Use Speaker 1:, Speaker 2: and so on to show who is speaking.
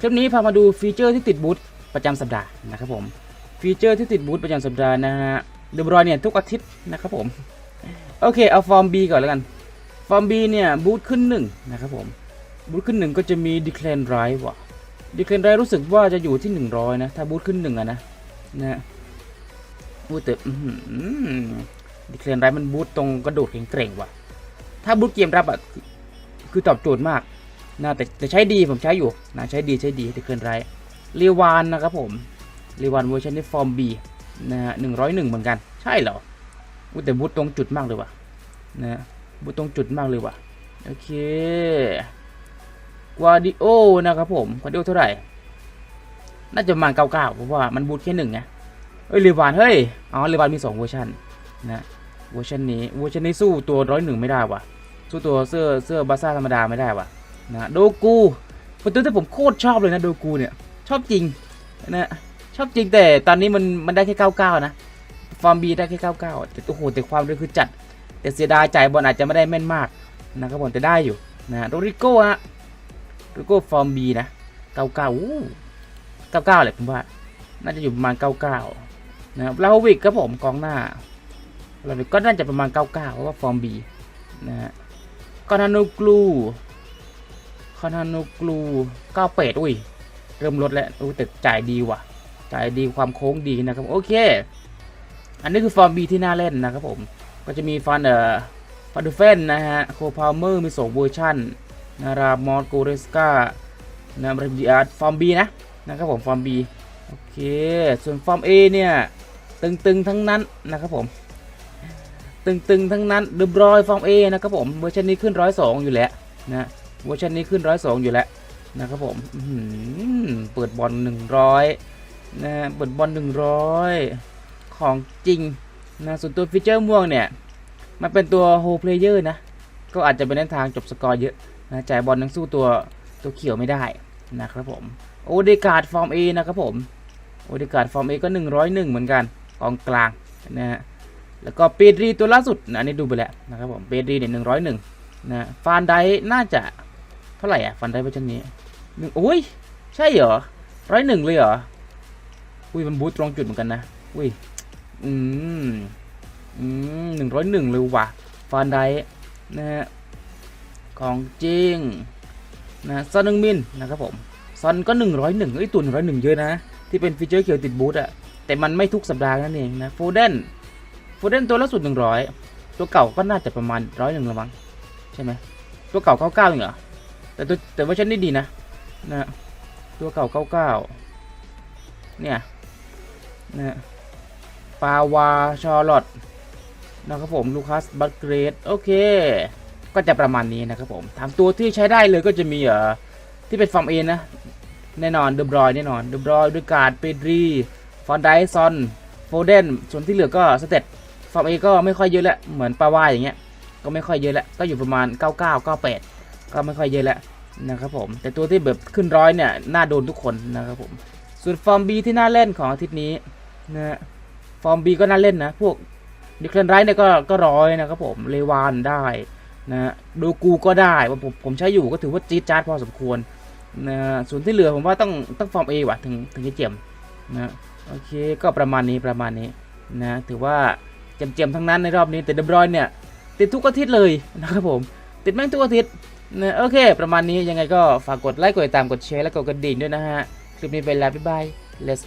Speaker 1: คลิปนี้พามาดูฟีเจอร์ที่ติดบูธประจำสัปดาห์นะครับผม ฟีเจอร์ที่ติดบูธประจำสัปดาห์นะฮะเดบรอยเนี่ยทุกอาทิตย์นะครับผม โอเคเอาฟอร์ม B ก่อนแล้วกัน ฟอร์ม B เนี่ยบูธขึ้นหนึ่งนะครับผม บูธขึ้นหนึ่งก็จะมี Declan Right ว่ะ Declan Right รู้สึกว่าจะอยู่ที่ 100 นะ ถ้าบูธขึ้นหนึ่งอะนะนะบูธแต่ดิเคลนไรมันบูธตรงกระโดดแข็งเกร่งว่ะ ถ้าบูธเกมรับอะคือตอบโจทย์มาก นะแต่แต่ใช้ดีผมใช้อยู่นะใช้ดีใช้ดีดิเคลนไรเรีวานนะครับผมเรีวานเวอร์ชันนี้ฟอร์มบีนะฮะหนึ่งร้อยหนึ่งเหมือนกัน ใช่เหรออุ๊ยแต่บูธตรงจุดมากเลยว่ะนะบูธตรงจุดมากเลยว่ะโอเคกวาดิโอนะครับผมกวาดิโอเท่าไหร่ น่าจะประมาณเก้าเก้าเพราะว่ามันบูทแค่หนึ่งไงเอ้ยเรวานเฮ้ยอ๋อเรวานมีสองเวอร์ชันนะเวอร์ชันนี้เวอร์ชันนี้สู้ตัวร้อยหนึ่งไม่ได้ว่ะ สู้ตัวเสื้อเสื้อบาซ่าธรรมดาไม่ได้ว่ะ นะโดกูป็นตัวที่ผมโคตรชอบเลยนะโดกูเนี่ย ชอบจริงนะชอบจริงแต่ตอนนี้มันมันได้แค่เก้าเก้านะ ฟอร์มบีได้แค่เก้าเก้าแต่โอ้โหแต่ความเร็วคือจัด แต่เสียดายจ่ายบอลอาจจะไม่ได้แม่นมากนะครับผมแต่ได้อยู่นะโรริโก้ฮะโรริโก้ฟอร์มบีนะเก้าเก้า99แหละผมว่า น่าจะอยู่ประมาณ 99 นะครับลาโฮวิกครับผมกองหน้าลาโฮวิกก็น่าจะประมาณ 99 เพราะว่าฟอร์มบีนะฮะคอนานูกลู คอนานูกลู98อุ้ย เริ่มลดแล้วอุ้ยแต่จ่ายดีว่ะ จ่ายดีความโค้งดีนะครับโอเค อันนี้คือฟอร์มบีที่น่าเล่นนะครับผม ก็จะมีฟันเอ่อฟันดูเฟนนะฮะโคพาวเมอร์มีสองเวอร์ชันนารามอสโกเรสกานะบริบิอาร์ฟอร์มบีนะนะครับผมฟอร์ม B โอเค ส่วนฟอร์ม A เนี่ย ตึงๆทั้งนั้นนะครับผม ตึงๆทั้งนั้นเดบรอยฟอร์ม A นะครับผมเวอร์ชันนี้ขึ้นร้อยสองอยู่แล้วนะ เวอร์ชันนี้ขึ้นร้อยสองอยู่แล้วนะครับผมเปิดบอลหนึ่งร้อยนะเปิดบอลหนึ่งร้อยของจริงนะส่วนตัวฟีเจอร์ม่วงเนี่ย มันเป็นตัวโฮเพลเยอร์นะ ก็อาจจะเป็นในทางจบสกอร์เยอะนะจ่ายบอลยังสู้ตัวตัวเขียวไม่ได้นะครับผมโอเดกาดฟอร์ม A นะครับผมโอเดกาดฟอร์ม A ก็ 101 เหมือนกันกองกลางนะฮะแล้วก็เปดรีตัวล่าสุดนะนนี้ดูไปแล้วนะครับผมเปดรีเนี่ย101นะฟานไดน่าจะ ท่าไหร่อะฟานไดเวอร์ชันนี้หนึ่งโอ้ย ใช่เหรอร้อยหนึ่งเลยเหรอ อุ้ยมันบูทตรงจุดเหมือนกันนะ อุ้ย อืม อืมหนึ่งร้อยหนึ่งเลยว่ะฟานไดนะฮะ ของจริงนะซอนนึงมินนะครับผมซอนก็101เอ้ยตัว101เยอะนะ ที่เป็นฟีเจอร์เขียวติดบูทอะแต่มันไม่ทุกสัปดาห์นั่นเองนะโฟเดนโฟเดนตัวล่าสุด100ตัวเก่าก็น่าจะประมาณร้อยหนึ่งละมั้งใช่ไหมตัวเก่า99เองเหรอ แต่ตัวแต่ว่าชันนี่ดีนะนะตัวเก่า99เก้าเนี่ยนะปาวาชอร์ลอตนะครับผมลูคัสบัตเกรดโอเค ก็จะประมาณนี้นะครับผมถามตัวที่ใช้ได้เลยก็จะมีเอ่อที่เป็นฟอร์มเอนะ แน่นอนเดบรอยแน่นอนเดบรอยด้วยการ์ดเปดรีฟอนไดซอนโฟเดนส่วนที่เหลือก็สเตตฟอร์มเอก็ไม่ค่อยเยอะแล้วเหมือนปาวาอย่างเงี้ยก็ไม่ค่อยเยอะแล้วก็อยู่ประมาณ 99 98 ก็ไม่ค่อยเยอะแล้วนะครับผม แต่ตัวที่แบบขึ้นร้อยเนี่ย น่าโดนทุกคนนะครับผม ส่วนฟอร์ม B ที่น่าเล่นของอาทิตย์นี้นะฟอร์ม B ก็น่าเล่นนะ พวกดิคลนไรเนี่ยก็ก็ร้อยนะครับผม เลวานได้นะดูกูก็ได้ว่าผมผมใช้อยู่ก็ถือว่าจี๊ดจ๊าดพอสมควรนะส่วนที่เหลือผมว่าต้องต้องฟอร์ม A ว่ะถึงถึงจะเจียมนะโอเคก็ประมาณนี้ประมาณนี้นะถือว่าเจียมเจียมๆทั้งนั้นในรอบนี้แต่เดบรอยเนี่ยติดทุกอาทิตย์เลยนะครับผม ติดแม่งทุกอาทิตย์ นะโอเค ประมาณนี้ยังไงก็ฝากกดไลค์กดติดตามกดแชร์และกดกระดิ่งด้วยนะฮะ คลิปนี้ไปแล้วบ๊ายบาย let's